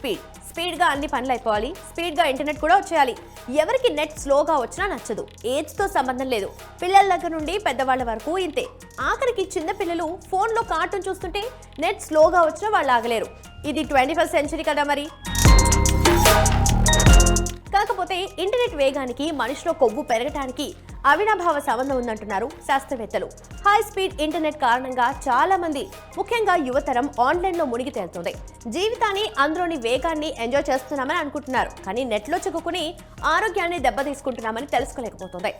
Speed. స్పీడ్గా అన్ని పనులు అయిపోవాలి. స్పీడ్గా ఇంటర్నెట్ కూడా వచ్చేయాలి. ఎవరికి నెట్ స్లోగా వచ్చినా నచ్చదు. ఏజ్తో సంబంధం లేదు. పిల్లల దగ్గర నుండి పెద్దవాళ్ళ వరకు ఇంతే. ఆఖరికి చిన్న పిల్లలు ఫోన్లో కార్టూన్ చూస్తుంటే నెట్ స్లోగా వచ్చినా వాళ్ళు ఆగలేరు. ఇది ట్వంటీ ఫస్ట్ సెంచరీ కదా మరి. కాకపోతే ఇంటర్నెట్ వేగానికి మనిషిలో కొవ్వు పెరగటానికి అవినాభావ సంబంధం ఉందంటున్నారు శాస్త్రవేత్తలు. హై స్పీడ్ ఇంటర్నెట్ కారణంగా చాలా మంది ముఖ్యంగా యువతరం ఆన్లైన్లో మునిగి తేలుతుంది. జీవితాన్ని అందులోని వేగాన్ని ఎంజాయ్ చేస్తున్నామని అనుకుంటున్నారు. కానీ నెట్లో చిక్కుకుని ఆరోగ్యాన్ని దెబ్బతీసుకుంటున్నామని తెలుసుకోలేకపోతుంది.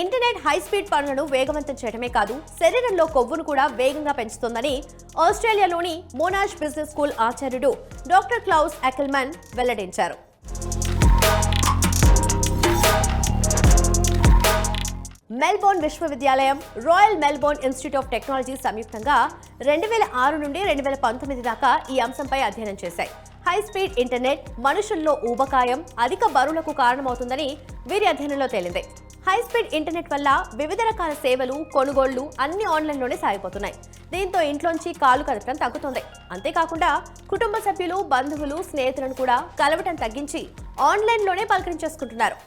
ఇంటర్నెట్ హై స్పీడ్ పనులను వేగవంతం చేయడమే కాదు శరీరంలో కొవ్వును కూడా వేగంగా పెంచుతుందని ఆస్ట్రేలియాలోని మోనాష్ బిజినెస్ స్కూల్ ఆచార్యుడు డాక్టర్ క్లౌస్ అకిల్మన్ వెల్లడించారు. మెల్బోర్న్ విశ్వవిద్యాలయం Royal Melbourne Institute of Technology సంయుక్తంగా రెండు వేల ఆరు నుండి రెండు వేల పంతొమ్మిది దాకా ఈ అంశంపై అధ్యయనం చేశాయి. హై స్పీడ్ ఇంటర్నెట్ మనుషుల్లో ఊబకాయం అధిక బరువులకు కారణమవుతుందని వీరి అధ్యయనంలో తేలింది. హై స్పీడ్ ఇంటర్నెట్ వల్ల వివిధ రకాల సేవలు కొనుగోళ్ళు అన్ని ఆన్లైన్లోనే సాగిపోతున్నాయి. దీంతో ఇంట్లోంచి కాలు కదపడం తగ్గుతుంది. అంతేకాకుండా కుటుంబ సభ్యులు బంధువులు స్నేహితులను కూడా కలవటం తగ్గించి ఆన్లైన్లోనే పలకరించేసుకుంటున్నారు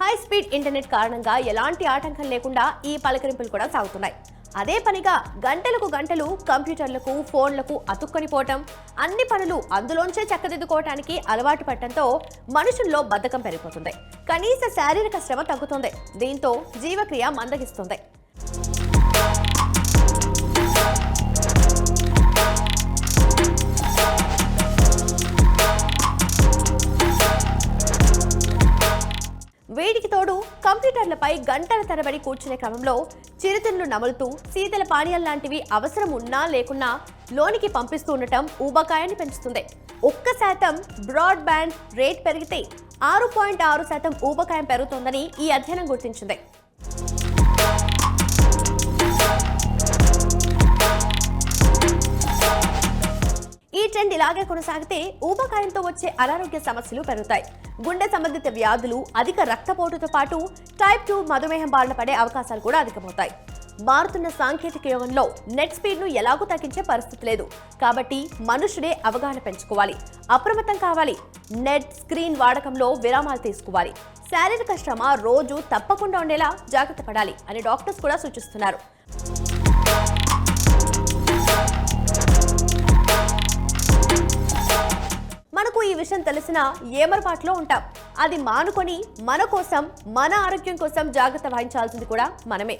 హై స్పీడ్ ఇంటర్నెట్ కారణంగా ఎలాంటి ఆటంకం లేకుండా ఈ పలకరింపులు కూడా సాగుతున్నాయి. అదే పనిగా గంటలకు గంటలు కంప్యూటర్లకు ఫోన్లకు అతుక్కొని పోవటం అన్ని పనులు అందులోంచే చక్కదిద్దుకోవటానికి అలవాటు పడటంతో మనుషుల్లో బద్ధకం పెరిగిపోతుంది. కనీస శారీరక శ్రమ తగ్గుతుంది. దీంతో జీవక్రియ మందగిస్తుంది. వేడికి కంప్యూటర్లపై గంటల తరబడి కూర్చునే క్రమంలో చిరుతిళ్ళు నములుతూ శీతల పానీయాలు లాంటివి అవసరం ఉన్నా లేకున్నా లోనికి పంపిస్తూ ఉండటం ఊబకాయాన్ని పెంచుతుంది. ఒక్క శాతం బ్రాడ్బ్యాండ్ రేట్ పెరిగితే ఆరు పాయింట్ ఆరు శాతం ఊబకాయం పెరుగుతుందని ఈ అధ్యయనం గుర్తించింది. ట్రెండ్ ఇలాగే కొనసాగితే ఊబకాయంతో వచ్చే అనారోగ్య సమస్యలు పెరుగుతాయి. గుండె సంబంధిత వ్యాధులు అధిక రక్తపోటుతో పాటు టైప్ టూ మధుమేహం బారిన పడే అవకాశాలు కూడా అధికమవుతాయి. మారుతున్న సాంకేతిక యుగంలో నెట్ స్పీడ్ను ఎలాగూ తగ్గించే పరిస్థితి లేదు. కాబట్టి మనుషుడే అవగాహన పెంచుకోవాలి. అప్రమత్తం కావాలి. నెట్ స్క్రీన్ వాడకంలో విరామాలు తీసుకోవాలి. శారీరక శ్రమ రోజు తప్పకుండా ఉండేలా జాగ్రత్త పడాలి అని డాక్టర్స్ కూడా సూచిస్తున్నారు. మనకు ఈ విషయం తెలిసిన ఏమరపాట్లో ఉంటాం. అది మానుకొని మన కోసం మన ఆరోగ్యం కోసం జాగ్రత్త వహించాల్సింది కూడా మనమే.